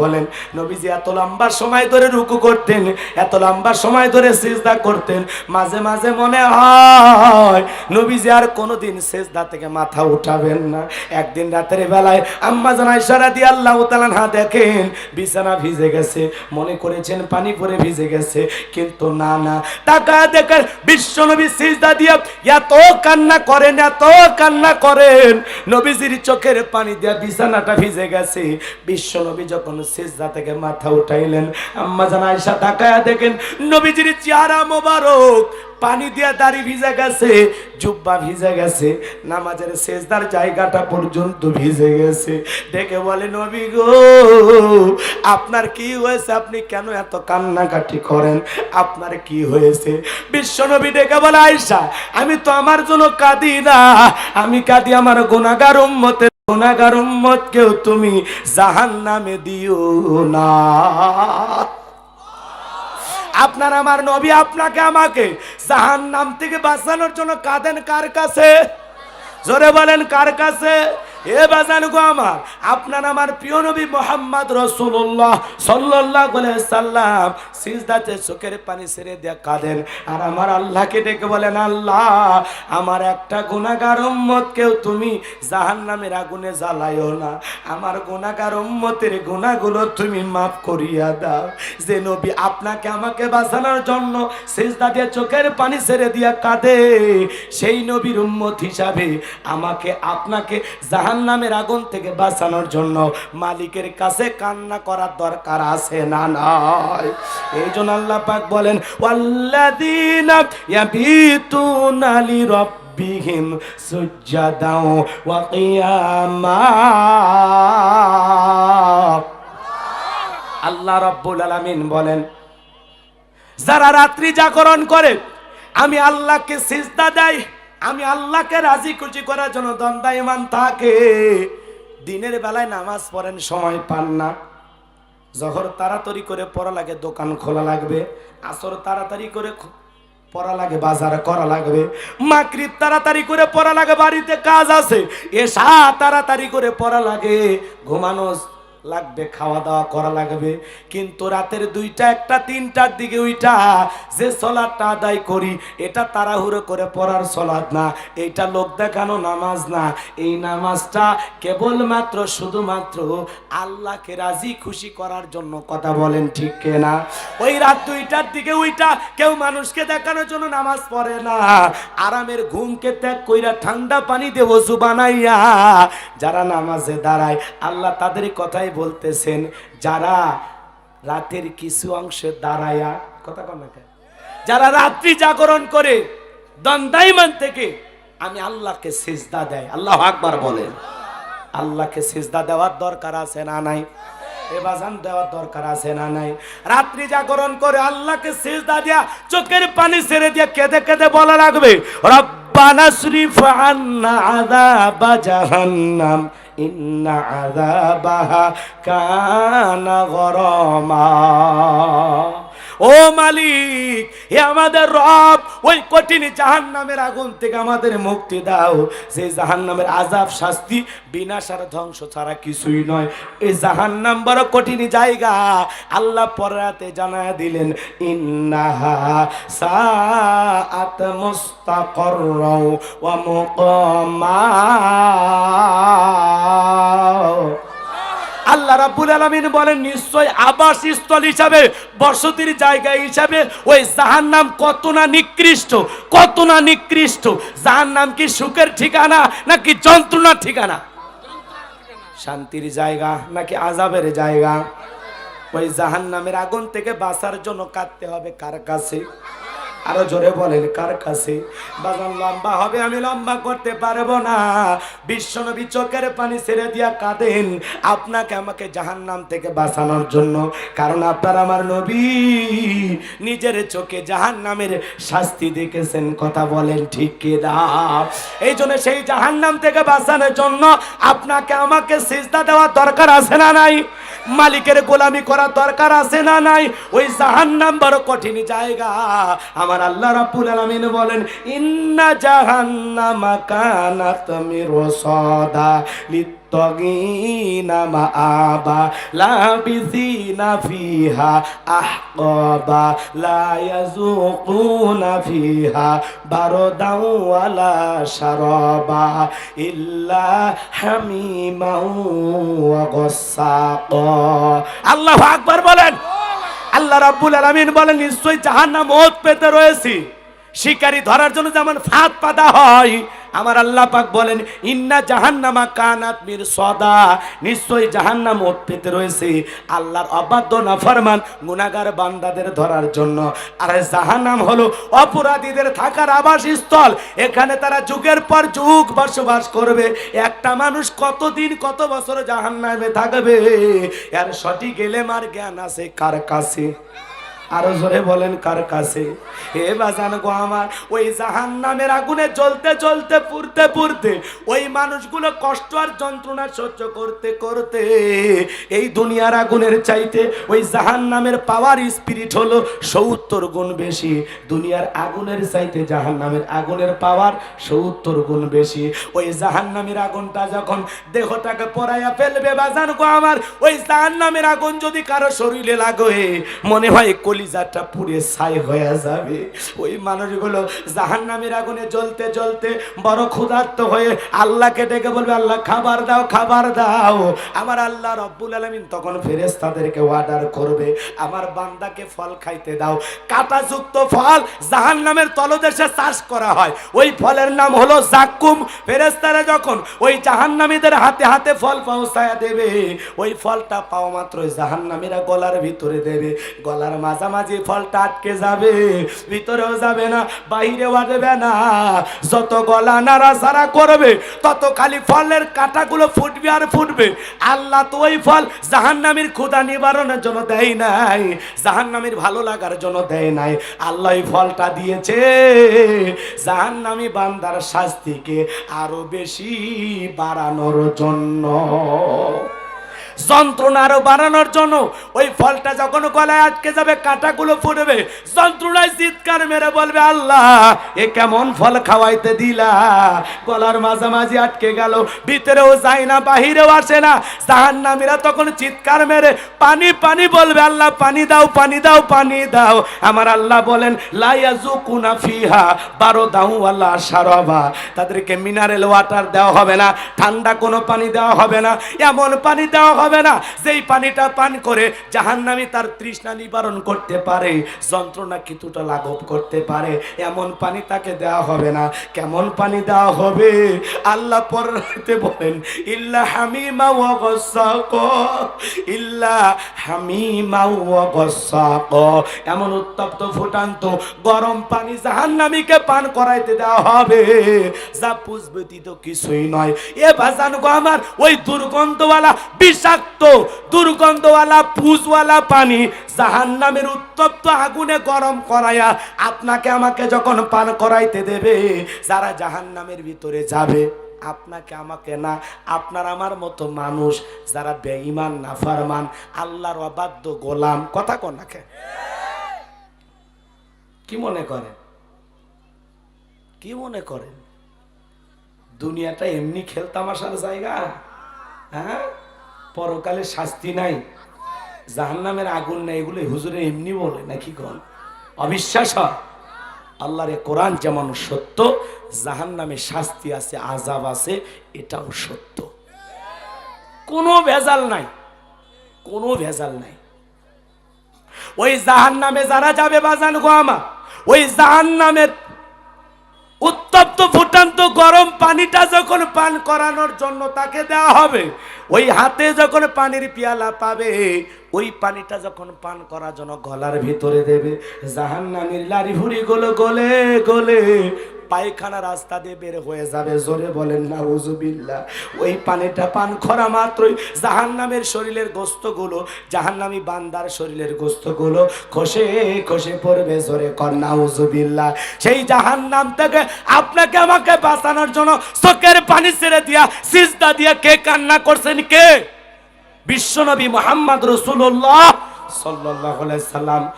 বলেন এত সময় ধরে রুকু করতেন, এত সময় ধরে করতেন, মাঝে মাঝে মনে হয় নবীজি আর সিজদা থেকে মাথা উঠাবেন না। একদিন রাতের বেলায় দেখেন, বিছানা ভিজে গেছে, মনে করেছেন পানি পরে ভিজে গেছে, কিন্তু না না টাকা দেখেন বিশ্ব নবী সিজদা দিয়ে এত কান্না করেন, এত কান্না করেন, নবীজির চোখের পানি দিয়া বিছানাটা ভিজে গেছে। বিশ্ব নবী যখন সিজদা থেকে মাথা উঠাইলেন, আম্মা জান আয়েশা তাকায়া দেখেন, নবীজির চেহারা মোবারক, পানি দিয়া দাড়ি ভিজে গেছে, জুব্বা ভিজে গেছে, নামাজের সেজদার জায়গাটা পর্যন্ত ভিজে গেছে। দেখে বলে, নবী গো, আপনার কি হয়েছে? আপনি কেন এত কান্নাকাটি করেন? আপনার কি হয়েছে? বিশ্ব নবী ডেকে বলে আয়সা আমি তো আমার জন্য কাঁদি না, আমি কাঁদি আমার গুণাগার উম্মতের গুণাগার উম্মতকেও তুমি জাহান নামে দিও না। আপনার আমার নবী আপনাকে আমাকে জাহান নাম থেকে বাঁচানোর জন্য কাঁদেন কার কাছে? জোরে বলেন কার কাছে? এ বাজান গো আমার, আপনার আমার প্রিয় নবী মোহাম্মদ রসুল্লাহ সাল্লাহ সাল্লাম সিজদাতে চোখের পানি ছেড়ে দিয়ে কাঁদেন। আর আমার আল্লাহকে ডেকে বলেন, আল্লাহ, আমার একটা গুণাগার উম্মতকেও তুমি জাহান নামের আগুনে জ্বালাইও না। আমার গুণাগার উম্মতের গুণাগুলো তুমি মাফ করিয়া দাও। যে নবী আপনাকে আমাকে বাঁচানোর জন্য সিজদা দিয়ে চোখের পানি ছেড়ে দিয়া কাঁদে, সেই নবীর উম্মত হিসাবে আমাকে, আপনাকে জাহান নামের আগুন থেকে বাঁচানোর জন্য মালিকের কাছে কান্না করার দরকার আছে না নয় এই জন্য আল্লাহ পাক বলেন, ওয়াল্লাযীনা ইয়াবিতুনা লিরাব্বিহিম সুজ্জাদাও ওয়া কিয়ামা। আল্লাহ রাব্বুল আলামিন বলেন, যারা রাত্রি জাগরণ করে, আমি আল্লাহকে সিজদা দেয় আমি আল্লাহকে রাজি খুশি করার জন্য দন্দায়মান থাকে। দিনের বেলায় নামাজ পড়েন, সময় পান না। জহর তাড়াতাড়ি করে পড়া লাগে, দোকান খোলা লাগবে। আসর তাড়াতাড়ি করে পড়া লাগে, বাজার করা লাগবে। মাকরিব তাড়াতাড়ি করে পড়া লাগে, বাড়িতে কাজ আছে। এসা তাড়াতাড়ি করে পড়া লাগে। ঘুমানো লাগবে খাওয়া দাওয়া করা লাগবে। কিন্তু রাতের দুইটা, একটা, তিনটার দিকে ওইটা যে সলাদটা আদায় করি, এটা তাড়াহুড়ো করে পড়ার সলাদ না। এইটা লোক দেখানো নামাজ না। এই নামাজটা কেবলমাত্র, শুধুমাত্র আল্লাহকে রাজি, খুশি করার জন্য কথা বলেন ঠিক না ওই রাত দুইটার দিকে ওইটা কেউ মানুষকে দেখানোর জন্য নামাজ পড়ে না। আরামের ঘুমকে ত্যাগ কইরা ঠান্ডা পানি ওযু বানাইয়া যারা নামাজে দাঁড়ায়, আল্লাহ তাদের কথাই বলতেছেন যারা রাতের কিছু অংশে দাঁড়ায়া কথা কন যারা রাত্রি জাগরণ করে দন্দাইমান থেকে আমি আল্লাহকে সিজদা দেয়। আল্লাহ আকবার বলেন। আল্লাহকে সিজদা দেওয়ার দরকার আছে না নাই? এবাজান দেওয়ার দরকার আছে না নাই? রাত্রি জাগরণ করে আল্লাহকে সিজদা দিয়া চোখের পানি ছেড়ে দিয়া কেঁদে কেঁদে বলা লাগবে রব্বানা জাহান্নাম। ইন্না আযাবাহা কানা গরমা। ও মালিক, হে আমাদের রব, ওই কঠিন জাহান নামের আগুন থেকে আমাদের মুক্তি দাও। সেই জাহান নামের আজাব শাস্তি বিনাশার ধ্বংস ছাড়া কিছুই নয়। এই জাহান নাম বড় কঠিন জায়গা। আল্লাহ পরাতে জানায় দিলেন, ইন্নাহা সাআত মুস্তাকররাও ওয়া মুকামা আল্লাহ রাব্বুল আলামিন বলেন, নিশ্চয় আবাসস্থল হিসাবে, বসতির জায়গা হিসাবে ওই জাহান্নাম কত না নিকৃষ্ট, কত না নিকৃষ্ট। জাহান্নাম কি সুখের ঠিকানা, নাকি যন্ত্রণার ঠিকানা? শান্তির জায়গা, নাকি আজাবের জায়গা? ওই জাহান্নামের আগুন থেকে বাঁচার জন্য কাঁদতে হবে কার কাছে? আরও জোরে বলেন, কার কাছে? বাজান লম্বা হবে, আমি লম্বা করতে পারব না। বিশ্বনবী চোখের পানি ছেড়ে দিয়া কাঁদেন। আপনাকে আমাকে জাহান্নাম থেকে বাঁচানোর জন্য। কারণ আপনার আমার নবী। নিজের চোখে জাহান্নামের শাস্তি দেখেছেন, কথা বলেন ঠিক এই জন্য সেই জাহান্নাম থেকে বাঁচানোর জন্য আপনাকে আমাকে সিজদা দেওয়ার দরকার আছে না নাই? মালিকের গোলামি করার দরকার আছে না নাই? ওই জাহান্নাম বড় কঠিন জায়গা। আমার আমার আল্লাহ রাব্বুল আলামিন বলেন, ইন্না জাহান্নামা কানাত মিরসাদা লিত্তাগিনা মাআবা, লাবিসিনা ফিহা আহকাবা, লা ইয়াযুকুনা ফিহা বারদাও ওয়ালা শারাবা, ইল্লা হামিমাও ওয়া গাসাকা। আল্লাহু আকবার বলেন আল্লাহ রাব্বুল আলামিন বলেন, নিশ্চয়ই জাহান্নাম ওত পেতে রয়েছে। শিকারী ধরার জন্য যেমন ফাঁদ পাতা হয় আমার আল্লাহ পাক বলেন, ইন্না জাহান্নামা কানাত মির সদা। নিশ্চয়ই জাহান্নাম পেতে রয়েছে। আল্লাহর অবাধ্য নাফরমান গুনাহগার বান্দাদের ধরার জন্য। আর জাহান্নাম হলো অপরাধীদের থাকার আবাসস্থল। এখানে তারা যুগের পর যুগ বসবাস করবে। একটা মানুষ কতদিন, কত বছর জাহান্নামে থাকবে? এর সঠিক এলেমার জ্ঞান আছে কার কাছে? আরও জোরে বলেন, কার কাছে? হে বাজান গো আমার, ওই জাহান নামের আগুনে জ্বলতে জ্বলতে, পুড়তে পুড়তে, ওই মানুষগুলো কষ্ট আর যন্ত্রণা সহ্য করতে করতে, এই দুনিয়ার আগুনের চাইতে ওই জাহান নামের পাওয়ার স্পিরিট হলো সত্তর গুণ বেশি। দুনিয়ার আগুনের চাইতে জাহান নামের আগুনের পাওয়ার সত্তর গুণ বেশি। ওই জাহান নামের আগুনটা যখন দেহটাকে পরাইয়া ফেলবে বাজান গো আমার, ওই জাহান নামের আগুন যদি কারও শরীরে লাগে, মনে হয় কলিজাটা পুড়ে ছাই হয়ে যাবে। ওই মানুষগুলো জাহান নামের আগুনে জ্বলতে জ্বলতে বড় ক্ষুধার্ত হয়ে আল্লাহকে ডেকে বলবে, আল্লাহ, খাবার দাও খাবার দাও। আমার আল্লাহ রব্বুল আলমিন তখন ফেরেস তাদেরকে অর্ডার করবে, আমার বান্দাকে ফল খাইতে দাও। কাঁটাযুক্ত ফল জাহান নামের তলদেশে চাষ করা হয়। ওই ফলের নাম হলো জাক্কুম। ফেরেস্তারা যখন ওই জাহান্নামীদের হাতে হাতে ফল পৌঁছায় দেবে, ওই ফলটা পাওয়া মাত্র জাহান্নামীরা গলার ভিতরে দেবে। গলার মাঝামাঝি ফলটা আটকে যাবে, ভিতরেও যাবে না, বাইরেও আসবে না। যত গলা নাড়াচাড়া করবে, তত খালি ফলের কাঁটাগুলো ফুটবে আর ফুটবে। আল্লাহ তো ওই ফল জাহান্নামীর ক্ষুধা নিবারণের জন্য দেয় নাই, জাহান্নামীর ভালো লাগার জন্য দেয় নাই। আল্লাহ ফলটা দিয়েছে, জাহান্নামী বান্দার শাস্তিকে আরও বেশি বাড়ানোর জন্য। যন্ত্রণা আরও বাড়ানোর জন্য ওই ফলটা যখন গলায় আটকে যাবে, কাঁটাগুলো ফুটবে, যন্ত্রণায় চিৎকার মেরে বলবে, আল্লাহ, এ কেমন ফল খাওয়াইতে দিলা? গলার মাঝামাঝি আটকে গেল, ভিতরেও যায় না, বাহিরেও আসে না। জাহান্নামীরা তখন চিৎকার মেরে পানি পানি বলবে, আল্লাহ, পানি দাও পানি দাও পানি দাও। আমার আল্লাহ বলেন লাইয়াজুকুনা ফিহা, বারো দাউ আল্লাহ সারবা। তাদেরকে মিনারেল ওয়াটার দেওয়া হবে না, ঠান্ডা কোনো পানি দেওয়া হবে না, এমন পানি দেওয়া হবে না। যেই পানিটা পান করে জাহান্নামী তার তৃষ্ণা নিবারণ করতে পারে, যন্ত্রণা কিছুটা লাঘব করতে পারে, এমন পানি তাকে দেওয়া হবে না। কেমন পানি দেওয়া হবে? আল্লাহ পরতে বলেন, ইল্লা হামিমা ওয়া গসাক, ইল্লা হামিমা ওয়া গসাক। এমন উত্তপ্ত ফুটান্ত গরম পানি জাহান্নামীকে পান করাইতে দেওয়া হবে, যা পুষবেতি তো কিছুই নয়। এ বাজান গো আমার, ওই দুর্গন্ধওয়ালা বিষাক্ত দুর্গন্ধওয়ালা পুজওয়ালা পানি জাহান্নামের উত্তপ্ত আগুনে গরম করায়া আপনাকে আমাকে যখন পান করাইতে দেবে, যারা জাহান্নামের ভিতরে যাবে, আপনাকে আমাকে না, আপনার আমার মতো মানুষ যারা বেঈমান, নাফারমান, আল্লাহর অবাধ্য গোলাম। কথা কন নাকে কি মনে করেন? কি মনে করেন? দুনিয়াটা এমনি খেলতামাশার জায়গা? হ্যাঁ? পরকালে শাস্তি নাই, জাহান্নামের আগুন নাই, এগুলো হুজুরে এমনি বলে, নাকি কোন? অবিশ্বাস আল্লাহর কোরআন যেমন সত্য, জাহান্নামে শাস্তি আছে আজাব আছে, এটাও সত্য। কোনো ভেজাল নাই, কোনো ভেজাল নাই। ওই জাহান্নামে যারা যাবে বাজান গো আমা ওই জাহান্নামের উত্তপ্ত ফুটান্ত গরম পানিটা যখন পান করানোর জন্য তাকে দেওয়া হবে, ওই হাতে যখন পানির পিয়ালা পাবে, ওই পানিটা যখন পান করার জন্য গলার ভিতরে দেবে। জাহান্নামের লারি ভুড়ি গুলো গলে গলে পায়খানা রাস্তা দিয়ে বের হয়ে যাবে। জোরে বলেন না উজুবিল্লা ওই পানিটা পান করা মাত্রই জাহান্নামের শরীরের গোস্তগুলো, জাহান্নামী বান্দার শরীরের গোস্তগুলো খসে খসে পড়বে জোরে কন্যা উজুবিল্লা সেই জাহান্নাম থেকে আপনাকে আমাকে বাঁচানোর জন্য চোখের পানি ছেড়ে দিয়া সিজদা দিয়া কে কান্না করছেন কে? বিশ্বনবী মোহাম্মদ রসুল্লাহ সাল্লাহ সাল্লাম